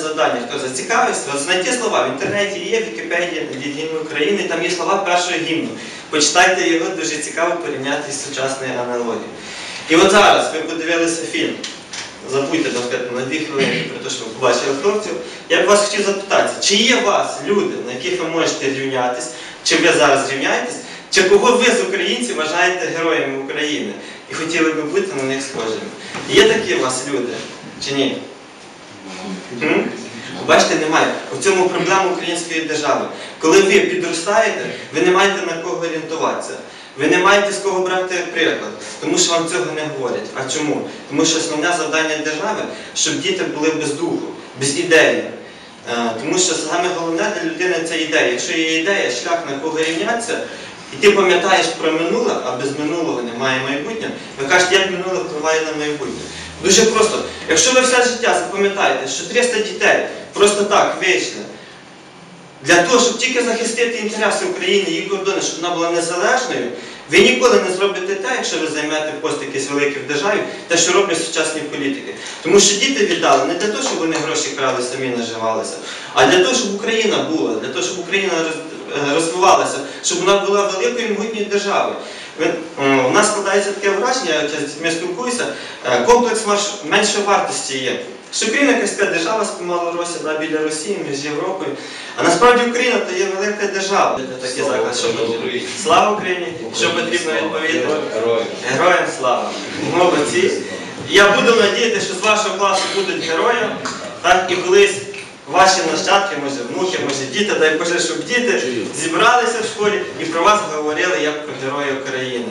Завдання, хто зацікавився, знайти слова. В інтернеті є, в Вікіпедії, від гімну України, там є слова першого гімну. Почитайте його, дуже цікаво порівняти з сучасною аналогією. І от зараз ви подивилися фільм. Забудьте, так на дві хвилини про те, що ви побачили хлопців. Я б вас хотів запитати, чи є у вас люди, на яких ви можете рівнятись, чи ви зараз рівняєтесь, чи кого ви з українців вважаєте героями України і хотіли би бути на них схожими? Є такі у вас люди чи ні? М? Бачите, немає. У цьому проблема української держави. Коли ви підростаєте, ви не маєте на кого орієнтуватися. Ви не маєте з кого брати приклад, тому що вам цього не говорять. А чому? Тому що основне завдання держави, щоб діти були без духу, без ідеї. Е, Тому що саме головне для людини це ідея. Якщо є ідея, шлях на кого рівнятися, і ти пам'ятаєш про минуле, а без минулого немає майбутнього, ви кажете, як минуле впливає на майбутнє. Дуже просто. Якщо ви все життя запам'ятаєте, що 300 дітей просто так вийшли, для того, щоб тільки захистити інтереси України, її кордони, щоб вона була незалежною, ви ніколи не зробите те, якщо ви займете пост якийсь великий в державі, те, що роблять сучасні політики. Тому що діти віддали не для того, щоб вони гроші крали, самі наживалися, а для того, щоб Україна була, для того, щоб Україна е, розвивалася, щоб вона була великою і могутньою державою. Е, У нас складається таке враження, я з дітьми спілкуюся, е, комплекс меншої вартості є. Що Україна якась держава з да, біля Росії, між Європою. А насправді Україна то є велика держава. Такі заклад, що потрібно. Слава Україні! Що потрібно відповісти? Герой. Героям слава! Молодці! Я буду надіяти, що з вашого класу будуть герої, так і колись ваші нащадки, може внуки, може діти, дай Боже, щоб діти зібралися в школі і про вас говорили як про героя України.